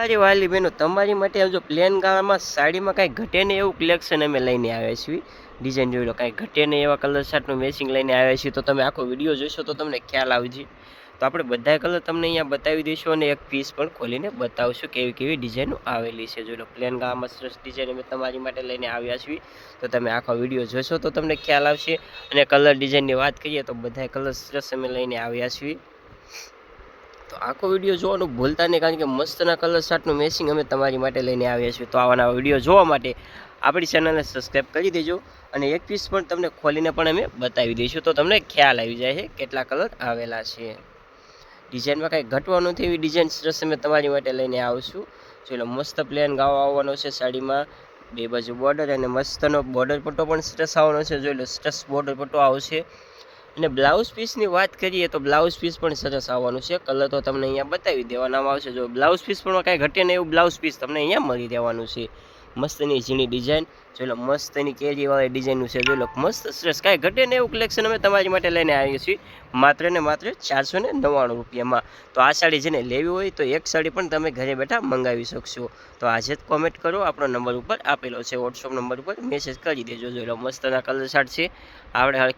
મારી વાલી બહેનો તમારી માટે જો પ્લેન ગાળામાં સાડીમાં કાંઈ ઘટે નહીં એવું કલેક્શન અમે લઈને આવ્યા છીએ. ડિઝાઇન જોઈ લો, કાંઈ ઘટે નહીં એવા કલર શાર્ટનું મેચિંગ લઈને આવ્યા છીએ. તો તમે આખો વીડિયો જોશો તો તમને ખ્યાલ આવશે. તો આપણે બધા કલર તમને અહીંયા બતાવી દઈશું અને એક પીસ પણ ખોલીને બતાવશું કેવી કેવી ડિઝાઇનો આવેલી છે. જોઈ લો પ્લેન ગાળામાં સરસ ડિઝાઇન અમે તમારી માટે લઈને આવ્યા છીએ. તો તમે આખો વીડિયો જોશો તો તમને ખ્યાલ આવશે. અને કલર ડિઝાઇનની વાત કરીએ તો બધા કલર સરસ અમે લઈને આવ્યા છીએ. તો આખો વીડિયો જોવાનું ભૂલતા નહીં, કારણ કે મસ્તના કલર શાર્ટનું મેસિંગ અમે તમારી માટે લઈને આવ્યા છીએ. તો આવાના વીડિયો જોવા માટે આપણી ચેનલને સબસ્ક્રાઈબ કરી દેજો અને એક પીસ પણ તમને ખોલીને પણ અમે બતાવી દઈશું. તો તમને ખ્યાલ આવી જાય છે કેટલા કલર આવેલા છે. ડિઝાઇનમાં કાંઈ ઘટવાનું નથી એવી ડિઝાઇન સરસ અમે તમારી માટે લઈને આવશું. જોઈ લો, મસ્ત પ્લેન ગાવો આવવાનો છે સાડીમાં. બે બાજુ બોર્ડર અને મસ્તનો બોર્ડર પટ્ટો પણ સ્ટ્રેસ આવવાનો છે. જોઈ લો સ્ટ્રેસ બોર્ડર પટ્ટો આવશે. અને બ્લાઉઝ પીસની વાત કરીએ તો બ્લાઉઝ પીસ પણ સરસ આવવાનું છે. કલર તો તમને અહીંયા બતાવી દેવાનામાં આવશે. જો બ્લાઉઝ પીસ પણ કાંઈ ઘટે નહીં એવું બ્લાઉઝ પીસ તમને અહીંયા મળી રહેવાનું છે. મસ્તની ઝીણી ડિઝાઇન. જોઈ લો, મસ્તની કેરીવાળી ડિઝાઇનનું છે. જોઈ લો, મસ્ત સરસ. કાંઈ ઘટે નહીં એવું કલેક્શન અમે તમારી માટે લઈને આવીએ છીએ. માત્ર ને માત્ર ચારસો ને નવ્વાણું રૂપિયામાં. તો આ સાડી જેને લેવી હોય તો એક સાડી પણ તમે ઘરે બેઠા મંગાવી શકશો. તો આજે જ કોમેન્ટ કરો. આપણો નંબર ઉપર આપેલો છે. વોટ્સઅપ નંબર ઉપર મેસેજ કરી દેજો. જોઈ લો, મસ્તના કલર શાર્ટ છે. આપણે